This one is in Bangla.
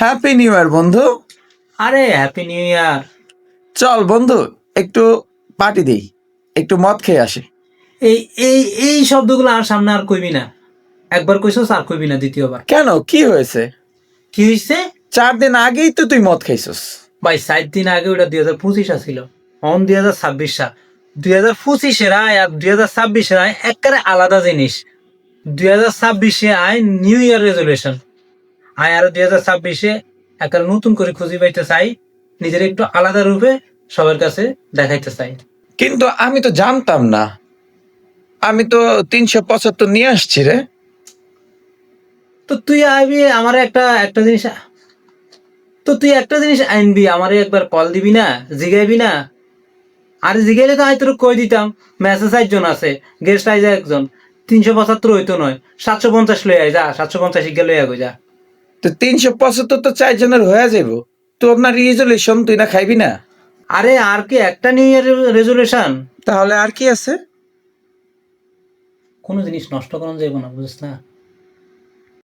হ্যাপি নিউ ইয়ার বন্ধু। আরে হ্যাপি নিউ ইয়ার চল বন্ধু একটু পার্টি দেই। একটু মদ খেয়ে আসি। এই এই এই শব্দগুলো আর সামনে আর কইবি না। একবার কইছস আর কইবি না দ্বিতীয়বার। কেন? কি হয়েছে? কি হইছে? চার দিন আগেই তো তুই মদ খাইছস। ভাই সাত দিন আগে ওটা দুই হাজার পঁচিশ ছিল অন দুই হাজার ছাব্বিশ। সাল দুই হাজার পঁচিশের আয় আর দুই হাজার ছাব্বিশের আয় একেবারে আলাদা জিনিস। দুই হাজার ছাব্বিশে আয় নিউ ইয়ার রেজলিউশন আয় আরও দুই হাজার ছাব্বিশে একটা নতুন করে খুঁজে পাইতে চাই নিজের একটু আলাদা রূপে সবার কাছে দেখাইতে চাই। কিন্তু আমি তো জানতাম না। আমি তো তিনশো পঁচাত্তর নিয়ে আসছি রে। তো তুই আইবি আমার একটা একটা জিনিস তো তুই একটা জিনিস আনবি আমারে একবার কল দিবি না জিগাইবি না। আর জিগাইলে তো আমি তোর কই দিতাম? মেসেজ একজন আছে গেস্ট আইজা একজন। তিনশো পঁচাত্তর হইতো নয় সাতশো পঞ্চাশ লই আয় যা সাতশো পঞ্চাশ গিয়ে লই আগে যা তো তিনশো পঁচাত্তর তো চারজনের হয়ে যাব তো আপনার রেজলিউশন তুই না খাইবি না? আরে আর কি একটা নিউ ইয়ার রেজলিউশন তাহলে আর কি আছে? কোনো জিনিস নষ্ট করানো যাবে না বুঝিস না?